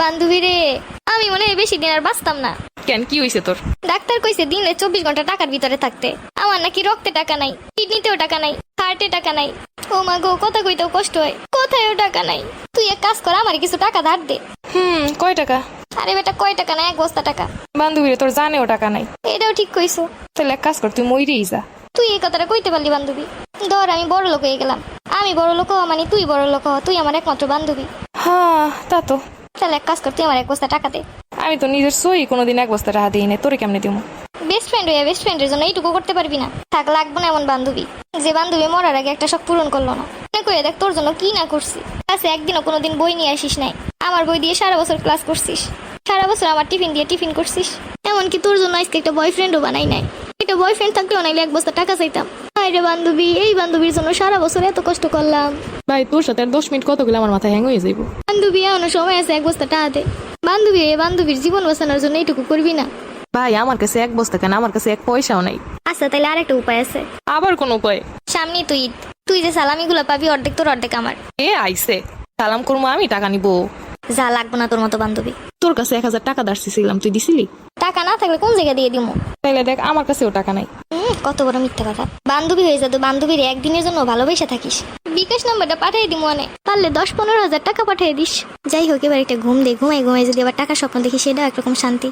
বান্ধবী রে আমি মনে হয় বেশি দিন আর বাঁচতাম না। কেন কি হয়েছে তোর? ডাক্তার কইছে দিনে চব্বিশ ঘণ্টা টাকার ভিতরে থাকতে। আমার নাকি রক্তে টাকা নাই কিডনিতেও টাকা নাই হার্টে টাকা নাই। ও মা গো কথা কইতেও কষ্ট হয় কোথায়ও টাকা নাই। তুই এক কাজ কর আমার কিছু টাকা ধার দে। হুম কয় টাকা? আরে বেটা কয় টাকা না এক বস্তা টাকা। বান্ধবীরে তোর জানেও টাকা নাই। এটাও ঠিক কইছো। তাহলে এক কাজ কর তুই মইরেই যা। তুই এই কথাটা কইতে পারলি বান্ধবী। ধর আমি বড় লোক হয়ে গেলাম। আমি বড় লোক হওয়া মানে তুই বড় লোক তুই আমার একমাত্র বান্ধবী। হ্যাঁ তা তো। তাহলে এক কাজ করতে আমার এক বস্তা টাকা দে। আমি তো নিজের সই কোনোদিন এক বস্তা টাকা দিই না তোরে কেমনে দিব বেস্ট ফ্রেন্ড হইয়া বেস্ট ফ্রেন্ডের জন্য এইটুকু করতে পারবি না। থাক লাগবে না এমন বান্ধবী। যে বান্ধবী মরার আগে একটা শখ পূরণ করল না। মনে করে দেখ তোর জন্য কি না করছি। ক্লাসে একদিনও কোনোদিন বই নিয়ে আসিস নাই। আমার বই দিয়ে সারা বছর ক্লাস করছিস। সারা বছর আমার টিফিন দিয়ে টিফিন করছিস। এমনকি তোর জন্য আজকে একটা বয়ফ্রেন্ডও বানাই নাই। একটা বয়ফ্রেন্ড থাকলেও নাইলে এক বস্তা টাকা চাইতাম। আরে বান্ধবী এই বান্ধবীর জন্য সারা বছর এত কষ্ট করলাম। ভাই তোর সাথে আর দশ মিনিট কতগুলো আমার মাথায় হ্যাং হয়ে যাইব। বান্ধবী এমন সময় আছে এক বস্তা টাকা দে। বান্ধবী এ বান্ধবীর জীবন বাঁচানোর জন্য এইটুকু করবি না। ভাই আমার কাছে এক বস্তা কেন? আমার কাছে এক পয়সাও নাই। আচ্ছা তাহলে আরেকটা উপায় আছে। আবার কোন উপায়? সামনে তুই তুই যে সালামিগুলো পাবি অর্ধেক তোর অর্ধেক আমার। এ আইছে। সালাম করব আমি টাকা নিব। যা লাগবে না তোর মতো বান্ধবী। তোর কাছে এক হাজার টাকা দাঁড়ছিলাম তুই দিছিলি? টাকা না থাকলে কোন জায়গায় দিয়ে দিবো তাইলে দেখ আমার কাছেও টাকা নাই। কত বড় মিথ্যা কথা। বান্ধবী হয়ে যা তো বান্ধবীর একদিনের জন্য ভালোবেসে থাকিস। বিকাশ নাম্বারটা পাঠিয়ে দিমু অনেক পারলে দশ পনেরো হাজার টাকা পাঠিয়ে দিস। যাই হোক এবার একটা ঘুম দে। ঘুমাই ঘুমাই যদি আবার টাকা স্বপ্ন দেখি সেটাও একরকম শান্তি।